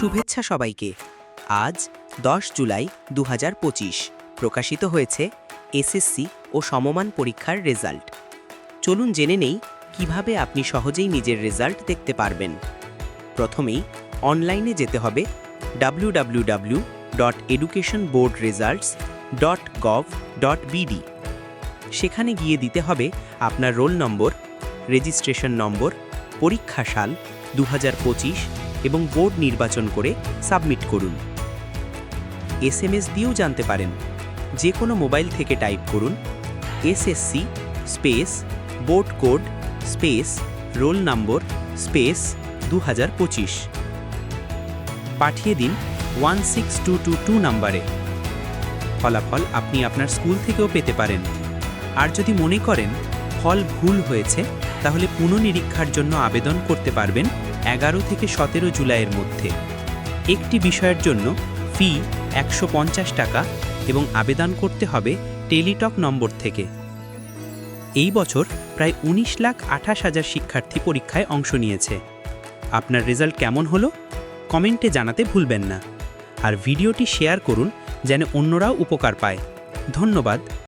শুভেচ্ছা সবাইকে। আজ দশ জুলাই দু হাজার পঁচিশ। প্রকাশিত হয়েছে এসএসসি ও সমমান পরীক্ষার রেজাল্ট। চলুন জেনে নেই কীভাবে আপনি সহজেই নিজের রেজাল্ট দেখতে পারবেন। প্রথমেই অনলাইনে যেতে হবে www.educationboardresults.gov.bd dot education board results dot gov dot সেখানে গিয়ে দিতে হবে আপনার রোল নম্বর, রেজিস্ট্রেশন নম্বর পরীক্ষা সাল দু হাজার পঁচিশ এবং বোর্ড নির্বাচন করে সাবমিট করুন। এসএমএস দিয়েও জানতে পারেন। যে কোনো মোবাইল থেকে টাইপ করুন SSC space board code space roll number space দু হাজার পঁচিশ। পাঠিয়ে দিন one six two two two নাম্বারে। ফলাফল আপনি আপনার স্কুল থেকেও পেতে পারেন। আর যদি মনে করেন ফল ভুল হয়েছে তাহলে পুনঃনিরীক্ষার জন্য আবেদন করতে পারবেন এগারো থেকে সতেরো জুলাইয়ের মধ্যে। একটি বিষয়ের জন্য ফি একশো পঞ্চাশ টাকা এবং আবেদন করতে হবে টেলিটক নম্বর থেকে। এই বছর প্রায় উনিশ লাখ আঠাশ হাজার শিক্ষার্থী পরীক্ষায় অংশ নিয়েছে। আপনার রেজাল্ট কেমন হলো? কমেন্টে জানাতে ভুলবেন না। আর ভিডিওটি শেয়ার করুন যেন অন্যরাও উপকার পায়। ধন্যবাদ।